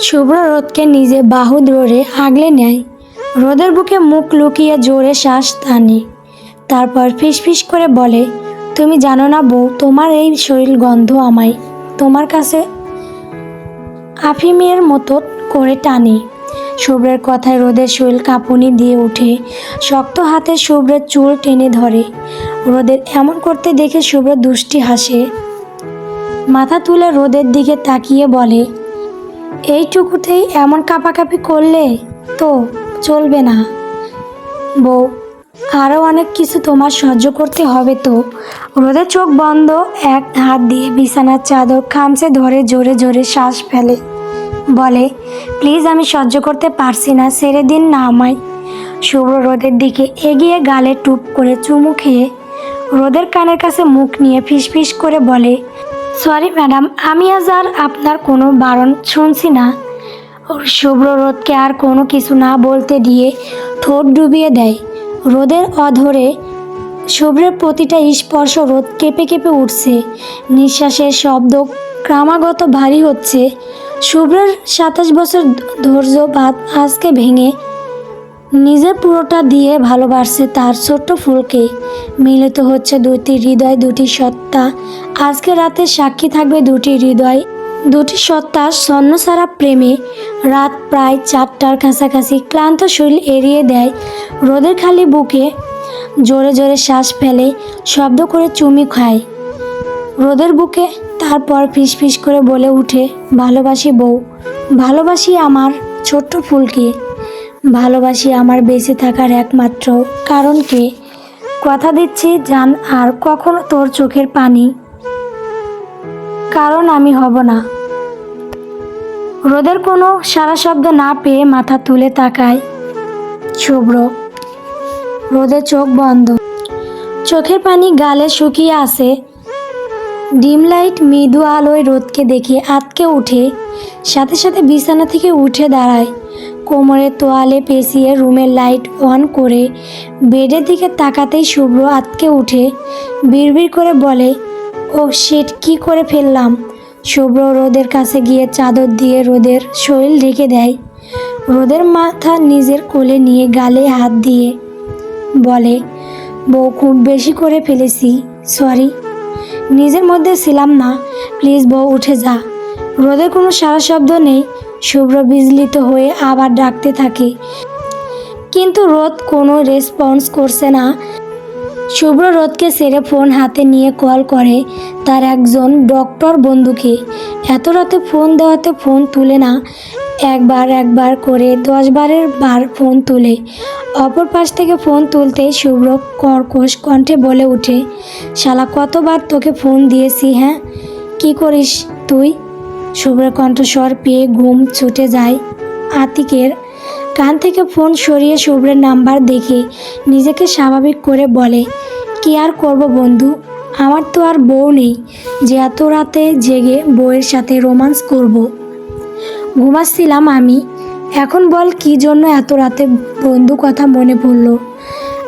শুভ্র রোদকে নিজে বাহু ধরে আগলে নেয়। রোদের বুকে মুখ লুকিয়ে জোরে শ্বাস টানে। তারপর ফিসফিস করে বলে, তুমি জানো না বউ, তোমার এই শরীর গন্ধ আমায়। তোমার কাছে আফিমের মতো করে টানে। শুভ্রের কথায় রোদের শরীর কাঁপুনি দিয়ে ওঠে। শক্ত হাতে শুভ্রের চুল টেনে ধরে। রোদের এমন করতে দেখে শুভ্র দুষ্টি হাসে। মাথা তুলে রোদের দিকে তাকিয়ে বলে এইটুকুতেই এমন কাঁপাকাঁপি করলে তো চলবে না। বউ আরও অনেক কিছু তোমার সহ্য করতে হবে তো। রোদের চোখ বন্ধ, এক হাত দিয়ে বিছানার চাদর খামচে ধরে জোরে জোরে শ্বাস ফেলে। বলে, প্লিজ আমি সহ্য করতে পারছি না, ছেড়ে দিন না আমায়। শুভ্র রোদের দিকে এগিয়ে গালে টুপ করে চুমু খেয়ে রোদের কানের কাছে মুখ নিয়ে ফিসফিস করে বলে সরি ম্যাডাম আমি আজ আর আপনার কোনো বারণ শুনছি না। ওর শুভ্র রোদকে আর কোনো কিছু না বলতে দিয়ে ঠোঁট ডুবিয়ে দেয়। রোদের অধরে শুভ্রের প্রতিটা স্পর্শ রোদ কেঁপে কেঁপে উঠছে। নিঃশ্বাসের শব্দ ক্রমাগত ভারী হচ্ছে। শুভ্রের সাতাশ বছর ধৈর্য বাদ আজকে ভেঙে নিজের পুরোটা দিয়ে ভালোবাসছে তার ছোট্ট ফুলকে। মিলিত হচ্ছে দুটি হৃদয়, দুটি সত্তা। আজকে রাতে সাক্ষী থাকবে দুটি হৃদয়। দুটি সত্তা স্বর্ণ সারা প্রেমে। রাত প্রায় চারটার কাছাকাছি ক্লান্ত শরীর এড়িয়ে দেয় রোদের খালি বুকে। জোরে জোরে শ্বাস ফেলে, শব্দ করে চুমি খায়। রোদের বুকে তারপর ফিসফিস করে বলে উঠে, ভালোবাসি বউ, ভালোবাসি আমার ছোট্ট ফুলকে। ভালোবাসি আমার বেঁচে থাকার একমাত্র কারণ কে? কথা দিচ্ছি, জান আর কখনো তোর চোখের পানি। কারণ আমি হব না। রোদের কোনো সারা শব্দ না পেয়ে মাথা তুলে তাকায় শুভ্র। রোদের চোখ বন্ধ। চোখের পানি গালে শুকিয়ে আসে ডিম লাইট মৃদু আলোয় রোদকে দেখে আতকে উঠে, সাথে সাথে বিছানা থেকে উঠে দাঁড়ায়। কোমরে তোয়ালে পেঁচিয়ে রুমের লাইট অন করে বেডের দিকে তাকাতেই শুভ্র আতকে উঠে বিড়বিড় করে বলে, ও শিট কি করে ফেললাম? শুভ্র রোদের কাছে গিয়ে চাদর দিয়ে রোদের শরীর ঢেকে দেয়। রোদের মাথা নিজের কোলে নিয়ে গালে হাত দিয়ে বলে, বউ, খুব বেশি করে ফেলেছি সরি নিজের মধ্যে ছিলাম না প্লিজ বউ, উঠে যা। রোদের কোনো সারা শব্দ নেই শুভ্র বিজলিত হয়ে আবার ডাকতে থাকে। কিন্তু রোদ কোনো রেসপন্স করছে না। শুভ্র রোদকে সেরে ফোন হাতে নিয়ে কল করে তার একজন ডক্টর বন্ধুকে। এত রাতে ফোন দেওয়াতে ফোন তুলে না। একবার একবার করে দশ বারের বার ফোন তুলে। অপর পাশ থেকে ফোন তুলতেই শুভ্র কর্কশ কণ্ঠে বলে ওঠে, শালা, কতবার তোকে ফোন দিয়েছি হ্যাঁ? কি করিস তুই? শুভ্রের কণ্ঠস্বর পেয়ে ঘুম ছুটে যায়। আতিকের কান থেকে ফোন সরিয়ে শুভ্রের নাম্বার দেখে নিজেকে স্বাভাবিক করে বলে, কি আর করব বন্ধু? আমার তো আর বউ নেই। যে এত রাতে জেগে বউয়ের সাথে রোমান্স করব। ঘুমাচ্ছিলাম আমি। এখন বল কি জন্য এত রাতে বন্ধু কথা মনে পড়ল?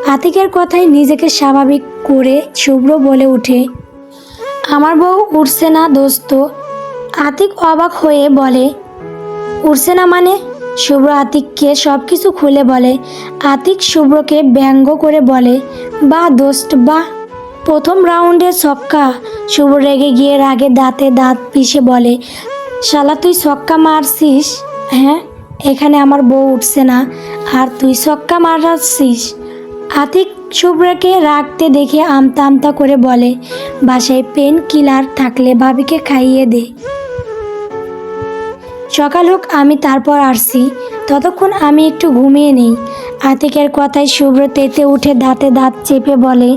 আতিকের কথায় নিজেকে স্বাভাবিক করে শুভ্র বলে ওঠে, আমার বউ উঠছে না দোস্ত। আতিক অবাক হয়ে বলে উঠছে না মানে? শুভ্র আতিককে সব কিছু খুলে বলে। আতিক শুভ্রকে ব্যঙ্গ করে বলে বা দোস্ত বা প্রথম রাউন্ডে ছক্কা। শুভ্র রেগে গিয়ে রাগে দাঁতে দাঁত পিষে বলে, শালা তুই ছক্কা মারছিস? হ্যাঁ এখানে আমার বউ উঠছে না, আর তুই ছক্কা মারাচ্ছিস? আতিক শুভ্রকে রাখতে দেখে আমতা আমতা করে বলে, বাসায় পেন কিলার থাকলে ভাবিকে খাইয়ে দে। সকাল হোক, আমি তারপর আসছি। ততক্ষণ আমি একটু ঘুমিয়ে নেই। আতিকের কথায় শুভ্র তেতে উঠে দাঁতে দাঁত চেপে বলে,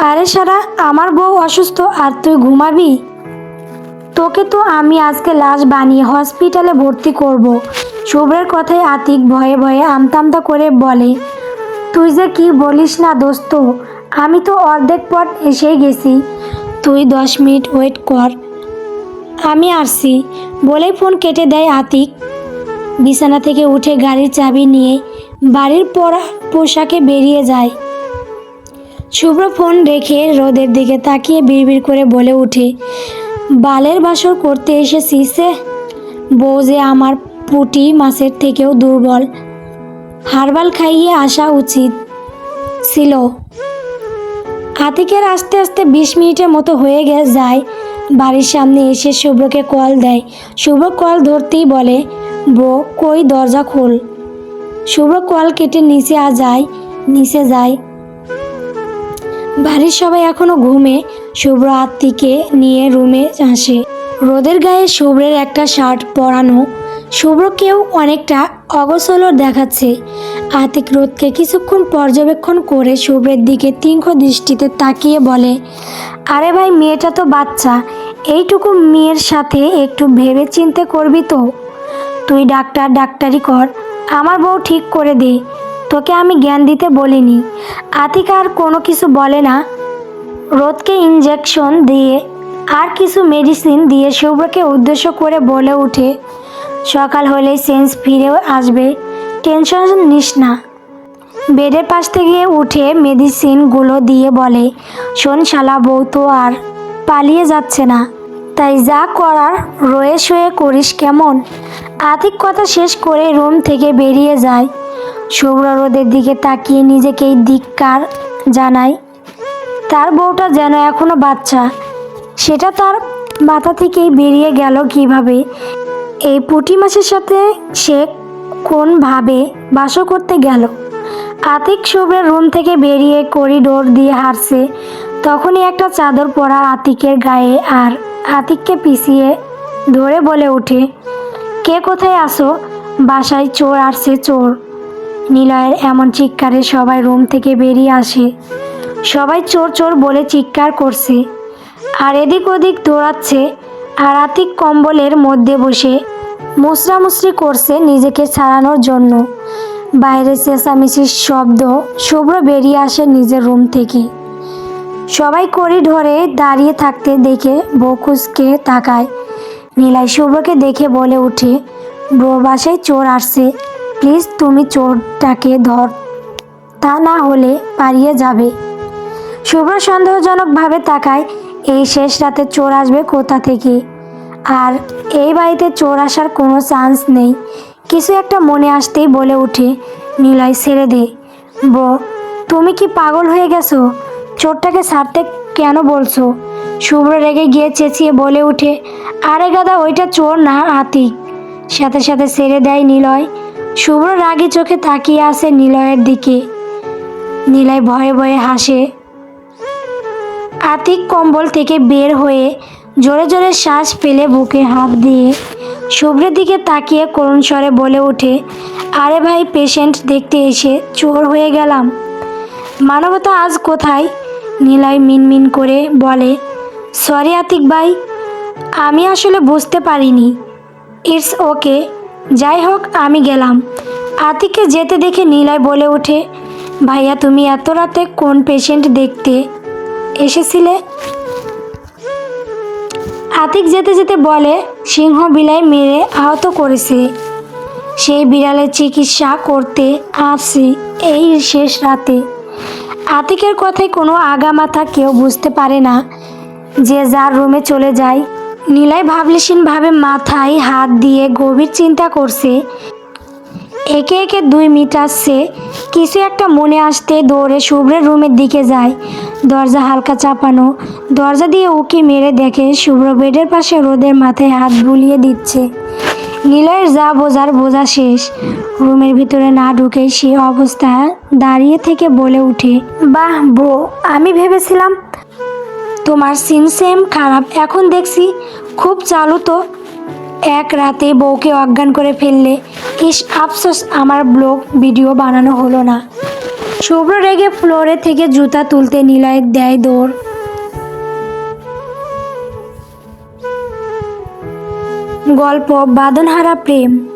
আরে সারা, আমার বউ অসুস্থ, আর তুই ঘুমাবি? তোকে তো আমি আজকে লাশ বানিয়ে হসপিটালে ভর্তি করব। শুভ্রের কথায় আতিক ভয়ে ভয়ে আমতামতা করে বলে তুই যে কি বলিস না দোস্ত? আমি তো অর্ধেক পথ এসেই গেছি। তুই দশ মিনিট ওয়েট কর। আমি আসছি। বলেই ফোন কেটে দেয় আতিক। বিছানা থেকে উঠে গাড়ির চাবি নিয়ে বাড়ির পরা পোশাকে বেরিয়ে যায়। শুভ্র ফোন রেখে রোদের দিকে তাকিয়ে বিড়বিড় করে বলে ওঠে বালের বাসর করতে এসেছি সে বউ যে আমার পুটি মাছের থেকেও দুর্বল হারবাল খাইয়ে আসা উচিত ছিল। আতিকের আস্তে আস্তে বিশ মিনিটের মতো হয়ে যায়। বাড়ির সামনে এসে শুভ্রকে কল দেয়। শুভ্র কল ধরতেই বলে বউ কই দরজা খোল। শুভ্র কল কেটে নিচে আ যায়, নিচে যায়। বাড়ির সবাই এখনও ঘুমে। শুভ্র আত্মিকে নিয়ে রুমে আসে। রোদের গায়ে শুভ্রের একটা শার্ট পরানো শুভ্রকেও অনেকটা অগসলও দেখাচ্ছে। আতিক রোদকে কিছুক্ষণ পর্যবেক্ষণ করে শুভ্রের দিকে তীক্ষ্ণ দৃষ্টিতে তাকিয়ে বলে, আরে ভাই, মেয়েটা তো বাচ্চা। এইটুকু মেয়ের সাথে একটু ভেবে চিন্তে করবি তো। তুই ডাক্তার ডাক্তারি কর, আমার বউ ঠিক করে দে। তোকে আমি জ্ঞান দিতে বলিনি। আতিক আর কোনো কিছু বলে না। রোদকে ইঞ্জেকশন দিয়ে আর কিছু মেডিসিন দিয়ে শুভ্রকে উদ্দেশ্য করে বলে উঠে সকাল হলেই সেন্স ফিরে আসবে। টেনশন নিস না। বেডের পাশ থেকে উঠে মেডিসিনগুলো দিয়ে বলে, শোন শালা বউ, তো আর পালিয়ে যাচ্ছে না। তাই যা করার, রয়ে শুয়ে করিস কেমন? আতিক কথা শেষ করে রুম থেকে বেরিয়ে যায়। শুভ্র রোদের দিকে তাকিয়ে নিজেকেই ধিক্কার জানায়, তার বউটা যেন এখনও বাচ্চা। সেটা তার মাথা থেকেই বেরিয়ে গেল কীভাবে? এই পুঁটি মাছের সাথে সে কোনভাবে বাসও করতে গেল? আতিক শুভ্রের রুম থেকে বেরিয়ে করিডোর দিয়ে হারছে তখনই একটা চাদর পরা আতিকের গায়ে আর আতিককে পিছিয়ে ধরে বলে ওঠে, কে কোথায় আসো বাসায় চোর আসছে চোর। নিলয়ের এমন চিৎকারে সবাই রুম থেকে বেরিয়ে আসে। সবাই চোর চোর বলে চিৎকার করছে। আর এদিক ওদিক দৌড়াচ্ছে আর আতিক কম্বলের মধ্যে বসে মুসরামুসরি করছে নিজেকে ছাড়ানোর জন্য। বাইরে চেঁচামেচির শব্দ শুভ্র বেরিয়ে আসে নিজের রুম থেকে। সবাই করিডোরে দাঁড়িয়ে থাকতে দেখে বকুসকে তাকায়। নীলাই শুভ্রকে দেখে বলে উঠে ব্রো, বাসায় চোর আসছে। প্লিজ তুমি চোরটাকে ধর। তা না হলে পালিয়ে যাবে। শুভ্র সন্দেহজনকভাবে তাকায় এই শেষ রাতে চোর আসবে কোথা থেকে? আর এই বাড়িতে চোর আসার কোনো চান্স নেই। কিছু একটা মনে আসতেই বলে ওঠে, নিলয় ছেড়ে দে। বো তুমি কি পাগল হয়ে গেছো? চোরটাকে ছাড়তে কেন বলছো? শুভ্র রেগে গিয়ে চেঁচিয়ে বলে উঠে আরে গাদা, ওইটা চোর না আতিক? সাথে সাথে ছেড়ে দেয় নিলয়। শুভ্র রাগি চোখে তাকিয়ে আসে নিলয়ের দিকে। নিলয় ভয়ে ভয়ে হাসে আতিক কম্বল থেকে বের হয়ে জোরে জোরে শ্বাস ফেলে বুকে হাত দিয়ে শুভ্রের দিকে তাকিয়ে করুণ স্বরে বলে ওঠে, আরে ভাই পেশেন্ট দেখতে এসে চোর হয়ে গেলাম। মানবতা আজ কোথায়? নীলয় মিনমিন করে বলে, সরি আতিক ভাই, আমি আসলে বুঝতে পারিনি। ইটস ওকে, যাই হোক, আমি গেলাম। আতিককে যেতে দেখে নীলয় বলে ওঠে, ভাইয়া, তুমি এত রাতে কোন পেশেন্ট দেখতে এসেছিলে? আতিক যেতে যেতে বলে, সিংহ বিলাই মেরে আহত করেছে। সেই বিড়ালের চিকিৎসা করতে আসছি এই শেষ রাতে। আতিকের কথায় কোনো আগামাথা কেউ বুঝতে পারে না। যে যার রুমে চলে যায়। নীলাই ভাবলেশীনভাবে মাথায় হাত দিয়ে গভীর চিন্তা করছে। একে একে দুই মিটাচ্ছে কিছু একটা মনে আসতে দৌড়ে শুভ্রের রুমের দিকে যায়। দরজা হালকা চাপানো। দরজা দিয়ে উকি মেরে দেখে শুভ্র বেডের পাশে রোদের মাথায় হাত বুলিয়ে দিচ্ছে। নিলয়ের যা বোঝার বোঝা শেষ। রুমের ভিতরে না ঢুকে সে অবস্থা দাঁড়িয়ে থেকে বলে উঠে বাহ বো, আমি ভেবেছিলাম তোমার সিন সেম খারাপ। এখন দেখছি খুব চালু তো। এক রাতে বউকে অজ্ঞান করে ফেললে, ইস, আফসোস, আমার ব্লগ, ভিডিও বানানো হলো না। শুভ্র রেগে ফ্লোরে থেকে জুতা তুলতে নিলয় দেয় দৌড়। গল্প, বাদনহারা প্রেম।